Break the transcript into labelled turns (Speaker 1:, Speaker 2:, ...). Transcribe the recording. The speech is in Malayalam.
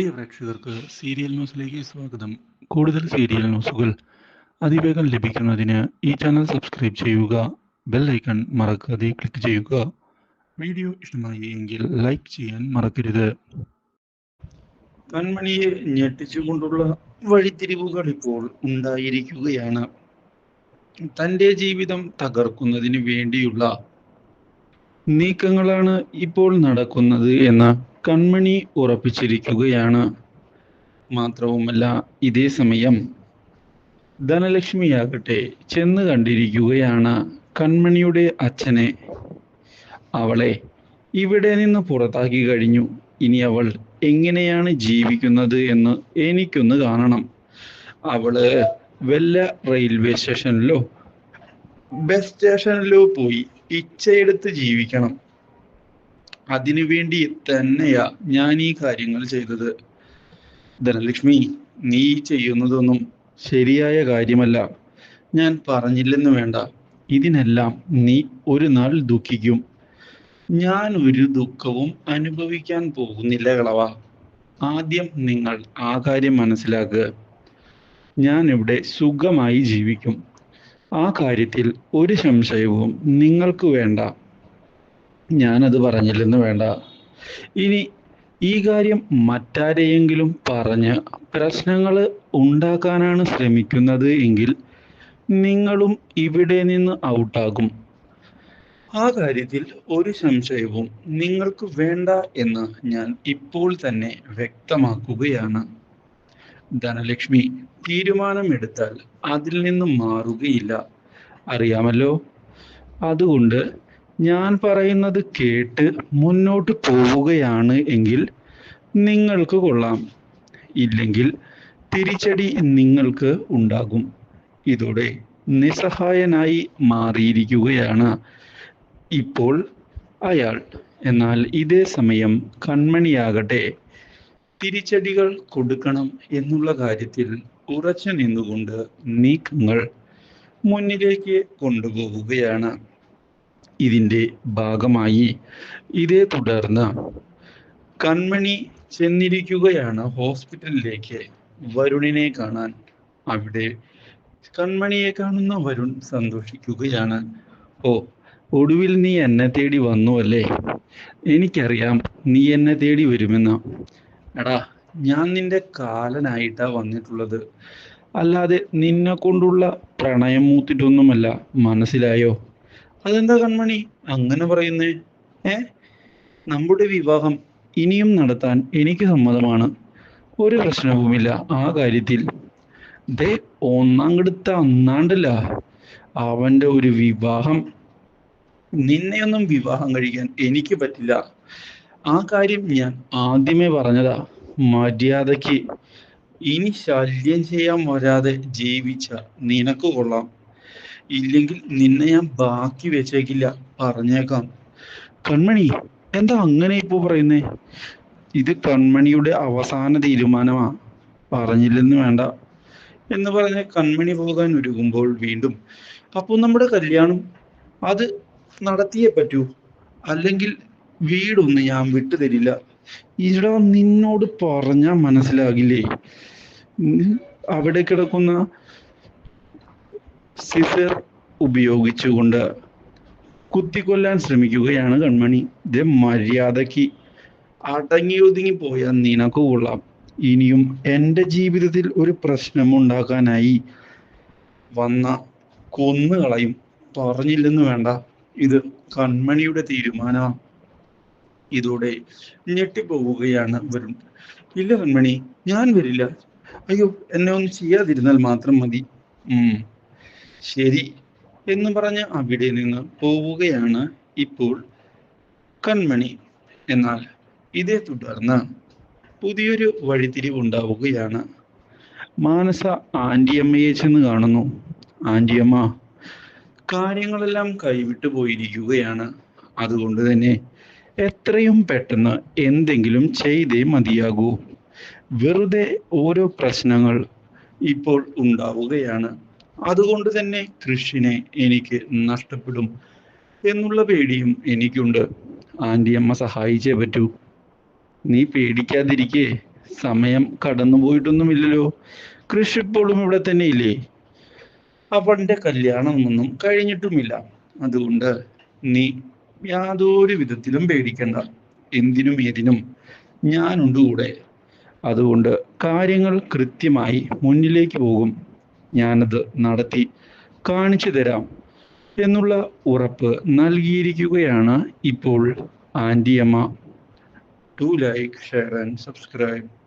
Speaker 1: പ്രിയ പ്രേക്ഷകർക്ക് സീരിയൽ ന്യൂസിലേക്ക് സ്വാഗതം. കൂടുതൽ സീരിയൽ ന്യൂസുകൾ അതിവേഗം ലഭിക്കുന്നതിന് ഈ ചാനൽ സബ്സ്ക്രൈബ് ചെയ്യുക ബെൽ ഐക്കൺ മറക്കാതെ ക്ലിക്ക് ചെയ്യുക. വീഡിയോ ഇഷ്ടമായി എങ്കിൽ ലൈക്ക് ചെയ്യാൻ മറക്കരുത്. കൺമണിയെ ഞെട്ടിച്ചുകൊണ്ടുള്ള വഴിത്തിരിവുകൾ ഇപ്പോൾ ഉണ്ടായിരിക്കുകയാണ്. തന്റെ ജീവിതം തകർക്കുന്നതിന് വേണ്ടിയുള്ള നീക്കങ്ങളാണ് ഇപ്പോൾ നടക്കുന്നത് എന്ന് കൺമണി ഉറപ്പിച്ചിരിക്കുകയാണ്. മാത്രവുമല്ല ഇതേ സമയം ധനലക്ഷ്മിയാകട്ടെ ചെന്ന് കണ്ടിരിക്കുകയാണ് കൺമണിയുടെ അച്ഛനെ. അവളെ ഇവിടെ നിന്ന് പുറത്താക്കി കഴിഞ്ഞു. ഇനി അവൾ എങ്ങനെയാണ് ജീവിക്കുന്നത് എന്ന് എനിക്കൊന്ന് കാണണം. അവൾ വല്ല റെയിൽവേ സ്റ്റേഷനിലോ ബസ് സ്റ്റേഷനിലോ പോയി പിച്ചയെടുത്ത് ജീവിക്കണം. അതിനു വേണ്ടി തന്നെയാ ഞാൻ ഈ കാര്യങ്ങൾ ചെയ്തത്. ധനലക്ഷ്മി നീ ചെയ്യുന്നതൊന്നും ശരിയായ കാര്യമല്ല. ഞാൻ പറഞ്ഞില്ലെന്ന് വേണ്ട. ഇതിനെല്ലാം നീ ഒരു നാൾ ദുഃഖിക്കും. ഞാൻ ഒരു ദുഃഖവും അനുഭവിക്കാൻ പോകുന്നില്ല കളവ. ആദ്യം നിങ്ങൾ ആ കാര്യം മനസ്സിലാക്കുക ഞാൻ ഇവിടെ സുഖമായി ജീവിക്കും. ആ കാര്യത്തിൽ ഒരു സംശയവും നിങ്ങൾക്ക് വേണ്ട. ഞാനത് പറഞ്ഞില്ലെന്ന് വേണ്ട. ഇനി ഈ കാര്യം മറ്റാരെയെങ്കിലും പറഞ്ഞ് പ്രശ്നങ്ങൾ ഉണ്ടാക്കാനാണ് ശ്രമിക്കുന്നത് എങ്കിൽ നിങ്ങളും ഇവിടെ നിന്ന് ഔട്ടാകും. ആ കാര്യത്തിൽ ഒരു സംശയവും നിങ്ങൾക്ക് വേണ്ട എന്ന് ഞാൻ ഇപ്പോൾ തന്നെ വ്യക്തമാക്കുകയാണ്. ധനലക്ഷ്മി തീരുമാനമെടുത്താൽ അതിൽ നിന്ന് മാറുകയില്ല. അറിയാമല്ലോ? അതുകൊണ്ട് ഞാൻ പറയുന്നത് കേട്ട് മുന്നോട്ട് പോവുകയാണ് എങ്കിൽ നിങ്ങൾക്ക് കൊള്ളാം. ഇല്ലെങ്കിൽ തിരിച്ചടി നിങ്ങൾക്ക് ഉണ്ടാകും. ഇതോടെ നിസ്സഹായനായി മാറിയിരിക്കുകയാണ് ഇപ്പോൾ അയാൾ. എന്നാൽ ഇതേ സമയം കൺമണിയാകട്ടെ തിരിച്ചടികൾ കൊടുക്കണം എന്നുള്ള കാര്യത്തിൽ ഉറച്ചു നിന്നുകൊണ്ട് നീക്കങ്ങൾ മുന്നിലേക്ക് കൊണ്ടുപോവുകയാണ്. ഇതിന്റെ ഭാഗമായി. ഇതേ തുടർന്ന് കൺമണി ചെന്നിരിക്കുകയാണ് ഹോസ്പിറ്റലിലേക്ക് വരുണിനെ കാണാൻ. അവിടെ കൺമണിയെ കാണുന്ന വരുൺ സന്തോഷിക്കുകയാണ്. ഓ ഒടുവിൽ നീ എന്നെ തേടി വന്നു അല്ലേ? എനിക്കറിയാം നീ എന്നെ തേടി വരുമെന്ന്. എടാ ഞാൻ നിന്റെ കാലനായിട്ടാ വന്നിട്ടുള്ളത്. അല്ലാതെ നിന്നെ കൊണ്ടുള്ള പ്രണയം മൂത്തിട്ടൊന്നുമല്ല. മനസ്സിലായോ? അതെന്താ കൺമണി? അങ്ങനെ പറയുന്നേ. ഏ? നമ്മുടെ വിവാഹം ഇനിയും നടത്താൻ എനിക്ക് സമ്മതമാണ്. ഒരു പ്രശ്നവുമില്ല. ആ കാര്യത്തിൽ. ദേ ഒന്നാങ്കടുത്ത അന്നാണ്ടല്ല. അവന്റെ ഒരു വിവാഹം. നിന്നെയൊന്നും വിവാഹം കഴിക്കാൻ എനിക്ക് പറ്റില്ല. ആ കാര്യം ഞാൻ ആദ്യമേ പറഞ്ഞതാ. മര്യാദയ്ക്ക്. ഇനി ശല്യം ചെയ്യാൻ വരാതെ ജീവിച്ച നിനക്ക് കൊള്ളാം. ഇല്ലെങ്കിൽ നിന്നെ ഞാൻ ബാക്കി വെച്ചേക്കില്ല. പറഞ്ഞേക്കാം. കൺമണി എന്താ അങ്ങനെ ഇപ്പോ പറയുന്നേ? ഇത് കൺമണിയുടെ അവസാന തീരുമാനമാ. പറഞ്ഞില്ലെന്ന് വേണ്ട. എന്ന് പറഞ്ഞ് കൺമണി പോകാൻ ഒരുങ്ങുമ്പോൾ വീണ്ടും അപ്പോൾ നമ്മുടെ കല്യാണം അത് നടത്തിയേ പറ്റൂ. അല്ലെങ്കിൽ വീടൊന്നും ഞാൻ വിട്ടുതരില്ല ഇവിടെ നിന്നോട് പറഞ്ഞാൽ മനസ്സിലാകില്ലേ? അവിടെ കിടക്കുന്ന സിസർ ഉപയോഗിച്ചുകൊണ്ട് കുത്തിക്കൊല്ലാൻ ശ്രമിക്കുകയാണ് കൺമണി. ഇത് മര്യാദയ്ക്ക് അടങ്ങി ഒതുങ്ങി പോയാൽ നിനക്ക് കൊള്ളാം ഇനിയും എന്റെ ജീവിതത്തിൽ ഒരു പ്രശ്നം ഉണ്ടാക്കാനായി വന്ന കൊന്നുകളയും പറഞ്ഞില്ലെന്ന് വേണ്ട. ഇത് കൺമണിയുടെ തീരുമാനമാണ് ഇതോടെ ഞെട്ടിപ്പോവുകയാണ് വരുൺ. ഇല്ല കൺമണി ഞാൻ വരില്ല. അയ്യോ എന്നെ ഒന്നും ചെയ്യാതിരുന്നാൽ മാത്രം മതി. ഉം. ശരി എന്ന് പറഞ്ഞ് അവിടെ നിന്ന് പോവുകയാണ് ഇപ്പോൾ കൺമണി. എന്നാൽ ഇതേ തുടർന്ന് പുതിയൊരു വഴിതിരിവ് ഉണ്ടാവുകയാണ്. മാനസ ആന്റിയമ്മയെ ചെന്ന് കാണുന്നു. ആന്റിയമ്മ കാര്യങ്ങളെല്ലാം കൈവിട്ടു പോയിരിക്കുകയാണ്. അതുകൊണ്ട് തന്നെ എത്രയും പെട്ടെന്ന് എന്തെങ്കിലും ചെയ്തേ മതിയാകൂ. വെറുതെ ഓരോ പ്രശ്നങ്ങൾ ഇപ്പോൾ ഉണ്ടാവുകയാണ്. അതുകൊണ്ട് തന്നെ കൃഷിനെ എനിക്ക് നഷ്ടപ്പെടും എന്നുള്ള പേടിയും എനിക്കുണ്ട്. ആന്റിയമ്മ സഹായിച്ചേ പറ്റൂ. നീ പേടിക്കാതിരിക്കേ. സമയം കടന്നുപോയിട്ടൊന്നുമില്ലല്ലോ കൃഷി ഇപ്പോഴും ഇവിടെ തന്നെ ഇല്ലേ അവന്റെ കല്യാണമൊന്നും കഴിഞ്ഞിട്ടുമില്ല. അതുകൊണ്ട് നീ യാതൊരു വിധത്തിലും പേടിക്കണ്ട. എന്തിനും ഏതിനും ഞാനുണ്ട് കൂടെ. അതുകൊണ്ട് കാര്യങ്ങൾ കൃത്യമായി മുന്നിലേക്ക് പോകും. ഞാനത് നടത്തി കാണിച്ചു തരാം എന്നുള്ള ഉറപ്പ് നൽകിയിരിക്കുകയാണ് ഇപ്പോൾ ആന്റിയമ്മ. Do like share and subscribe